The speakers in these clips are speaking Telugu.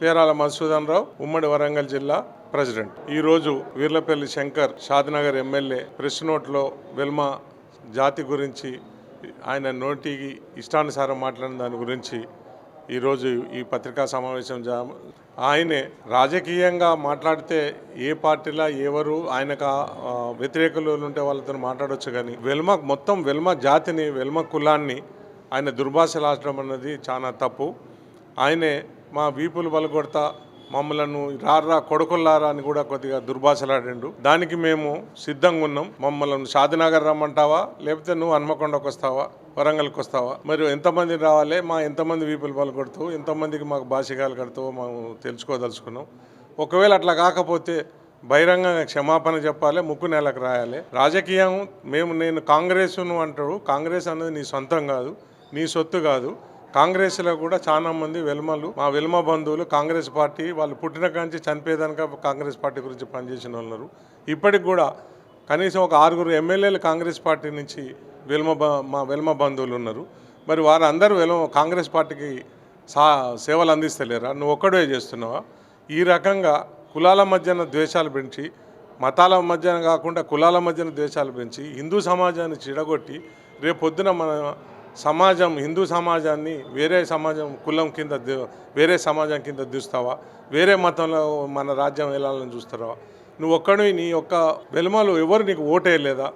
పేరాల మధుసూదన్ రావు ఉమ్మడి వరంగల్ జిల్లా ప్రెసిడెంట్. ఈరోజు వీర్లపల్లి శంకర్ షాద్నగర్ ఎమ్మెల్యే ప్రెస్ నోట్లో వెల్మ జాతి గురించి ఆయన నోటికి ఇష్టానుసారం మాట్లాడిన దాని గురించి ఈరోజు ఈ పత్రికా సమావేశం జా ఆయనే రాజకీయంగా మాట్లాడితే ఏ పార్టీలా ఎవరు ఆయనకు వ్యతిరేకులు ఉంటే వాళ్ళతో మాట్లాడొచ్చు కానీ వెల్మ మొత్తం వెల్మ జాతిని వెల్మ కులాన్ని ఆయన దుర్భాషలాడడం అన్నది చాలా తప్పు. ఆయనే మా వీపులు బలగొడతా మమ్మలను రారా కొడుకుల్లారా అని కూడా కొద్దిగా దుర్భాషలాడిండు దానికి మేము సిద్ధంగా ఉన్నాం. మమ్మల్ని షాదినగర్ రమ్మంటావా? లేకపోతే నువ్వు హన్మకొండకు వస్తావా? వరంగల్కి వస్తావా? మరి ఎంతమంది రావాలి? మా ఎంతమంది వీపులు పలుకొడుతూ ఎంతమందికి మాకు భాషగాలు కడతావో మేము తెలుసుకోదలుచుకున్నాం. ఒకవేళ అట్లా కాకపోతే బహిరంగంగా క్షమాపణ చెప్పాలి ముక్కు నెలకు రాయాలి. రాజకీయం మేము నేను కాంగ్రెస్ను అంటాడు కాంగ్రెస్ అనేది నీ సొంతం కాదు నీ సొత్తు కాదు. కాంగ్రెస్లో కూడా చాలా మంది వెల్మలు. మా వెల్మ బంధువులు కాంగ్రెస్ పార్టీ వాళ్ళు పుట్టిన కాంచి చనిపోయేదానిక కాంగ్రెస్ పార్టీ గురించి పనిచేసిన వాళ్ళు ఉన్నారు ఇప్పటికి కూడా కనీసం ఒక ఆరుగురు ఎమ్మెల్యేలు కాంగ్రెస్ పార్టీ నుంచి వెల్మ బ- మా వెల్మ బంధువులు ఉన్నారు. మరి వారందరూ వెల్మ కాంగ్రెస్ పార్టీకి సా సేవలు అందిస్తలేరా? నువ్వు ఒక్కడే చేస్తున్నావా? ఈ రకంగా కులాల మధ్యన ద్వేషాలు పెంచి మతాల మధ్యన కాకుండా కులాల మధ్యన ద్వేషాలు పెంచి హిందూ సమాజాన్ని చిడగొట్టి రేపు పొద్దున మన సమాజం హిందూ సమాజాన్ని వేరే సమాజం కులం కింద వేరే సమాజం కింద చూస్తావా వేరే మతంలో మన రాజ్యం వెళ్ళాలని చూస్తావా నువ్వు ఒక్కడివి నీ యొక్క వెలుమలు ఎవరు నీకు ఓటేయలేదా?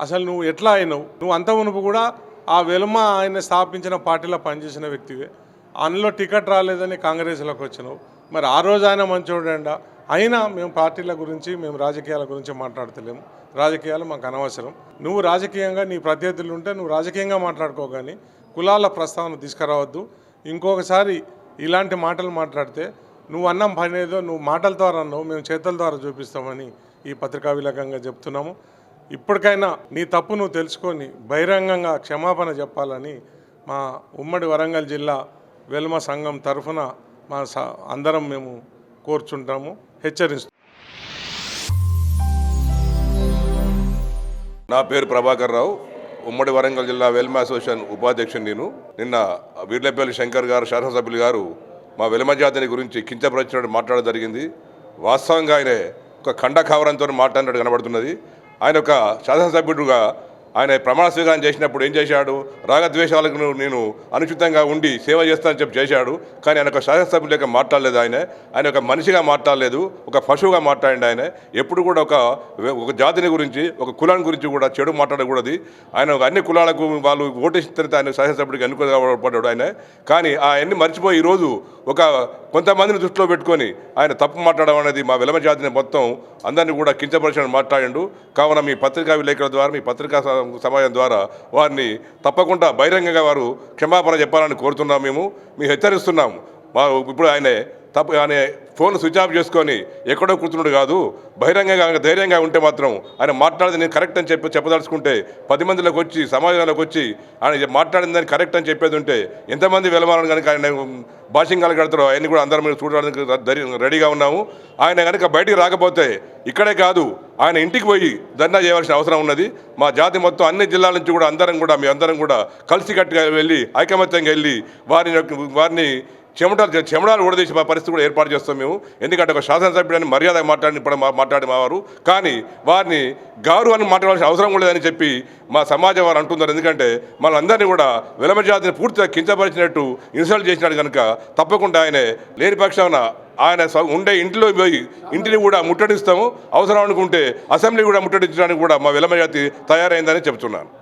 అసలు నువ్వు ఎట్లా అయినావు? నువ్వు అంత మునుపు కూడా ఆ వెలుమ ఆయన స్థాపించిన పార్టీలో పనిచేసిన వ్యక్తివే. అందులో టికెట్ రాలేదని కాంగ్రెస్లోకి వచ్చినావు. మరి ఆ రోజు ఆయన మంచోడండా? అయినా మేము పార్టీల గురించి మేము రాజకీయాల గురించి మాట్లాడతలేము. రాజకీయాలు మాకు అనవసరం. నువ్వు రాజకీయంగా నీ ప్రత్యర్థులు ఉంటే నువ్వు రాజకీయంగా మాట్లాడుకో కానీ కులాల ప్రస్తావన తీసుకురావద్దు. ఇంకొకసారి ఇలాంటి మాటలు మాట్లాడితే నువ్వు అన్నం పని ఏదో నువ్వు మాటల ద్వారా అన్నావు మేము చేతుల ద్వారా చూపిస్తామని ఈ పత్రికా విలకంగా చెప్తున్నాము. ఇప్పటికైనా నీ తప్పు నువ్వు తెలుసుకొని బహిరంగంగా క్షమాపణ చెప్పాలని మా ఉమ్మడి వరంగల్ జిల్లా వెల్మ సంఘం తరఫున మా స- అందరం మేము కోరుచుంటాము. హెచ్చరిస్తాం నా పేరు ప్రభాకర్ రావు. ఉమ్మడి వరంగల్ జిల్లా వెల్మ అసోసియేషన్ ఉపాధ్యక్షుడు నేను. నిన్న వీర్లపల్లి శంకర్ గారు శాసనసభ్యులు గారు మా వెలమ జాతిని గురించి కించపరిచినట్టు మాట్లాడడం జరిగింది. వాస్తవంగా ఆయన ఒక ఖండ కావరంతో మాట్లాడినట్టు కనబడుతున్నది. ఆయన ఒక శాసనసభ్యుడుగా ఆయన ప్రమాణ స్వీకారం చేసినప్పుడు ఏం చేశాడు? రాగద్వేషాలకు నేను అనుచితంగా ఉండి సేవ చేస్తానని చెప్పి చేశాడు. కానీ ఆయన ఒక శాసనసభ్యులు యొక్క మాట్లాడలేదు ఆయన. ఆయన ఒక మనిషిగా మాట్లాడలేదు ఒక పశువుగా మాట్లాడండి ఆయన. ఎప్పుడు కూడా ఒక ఒక జాతిని గురించి ఒక కులాన్ని గురించి కూడా చెడు మాట్లాడకూడదు. ఆయన ఒక అన్ని కులాలకు వాళ్ళు ఓటేసిన తర్వాత ఆయన శాసనసభ్యుడికి అనుకూలపడ్డాడు ఆయన. కానీ ఆయన్ని మర్చిపోయి ఈరోజు ఒక కొంతమందిని దృష్టిలో పెట్టుకొని ఆయన తప్పు మాట్లాడడం అనేది మా విలమ జాతిని మొత్తం అందరినీ కూడా కించపరిచిన మాట్లాడిండు. కావున మీ పత్రికా విలేకరుల ద్వారా మీ పత్రికా సమాజం ద్వారా వారిని తప్పకుండా బహిరంగంగా వారు క్షమాపణ చెప్పాలని కోరుతున్నాం మేము. మేము హెచ్చరిస్తున్నాము మా ఇప్పుడు ఆయన తప్పు ఆయన ఫోన్ స్విచ్ ఆఫ్ చేసుకొని ఎక్కడో కూర్చున్నాడు కాదు. బహిరంగంగా ఆయన ధైర్యంగా ఉంటే మాత్రం ఆయన మాట్లాడింది నేను కరెక్ట్ అని చెప్పి చెప్పదలుచుకుంటే పది మందిలోకి వచ్చి సమాజంలోకి వచ్చి ఆయన మాట్లాడిందని దాన్ని కరెక్ట్ అని చెప్పేది ఉంటే ఎంతమంది వెలమాలని కనుక ఆయన భాషింగాలు కడతారో అవన్నీ కూడా అందరం మీరు చూడడానికి రెడీగా ఉన్నాము. ఆయన కనుక బయటికి రాకపోతే ఇక్కడే కాదు. ఆయన ఇంటికి పోయి ధర్నా చేయవలసిన అవసరం ఉన్నది. మా జాతి మొత్తం అన్ని జిల్లాల నుంచి కూడా అందరం కూడా మీ అందరం కూడా కలిసికట్టుగా వెళ్ళి ఐకమత్యంగా వెళ్ళి వారిని యొక్క- వారిని చెమటలు చెమడాలు ఊడదీసి మా పరిస్థితి కూడా ఏర్పాటు చేస్తాం మేము. ఎందుకంటే ఒక శాసనసభ్యుడని మర్యాద మాట్లాడిన ఇప్పుడు మా మాట్లాడి కానీ వారిని గారు అని మాట్లాడాల్సిన అవసరం కూడా లేదని చెప్పి మా సమాజం వారు అంటున్నారు. ఎందుకంటే మనందరినీ కూడా విలమ జాతిని పూర్తిగా కించపరిచినట్టు ఇన్సల్ట్ చేసినాడు కనుక తప్పకుండా ఆయనే లేని పక్షాన ఆయన ఉండే ఇంటిలో పోయి ఇంటిని కూడా ముట్టడిస్తాము. అవసరం అనుకుంటే అసెంబ్లీ కూడా ముట్టడించడానికి కూడా మా విలమ జాతి తయారైందని చెప్తున్నాను.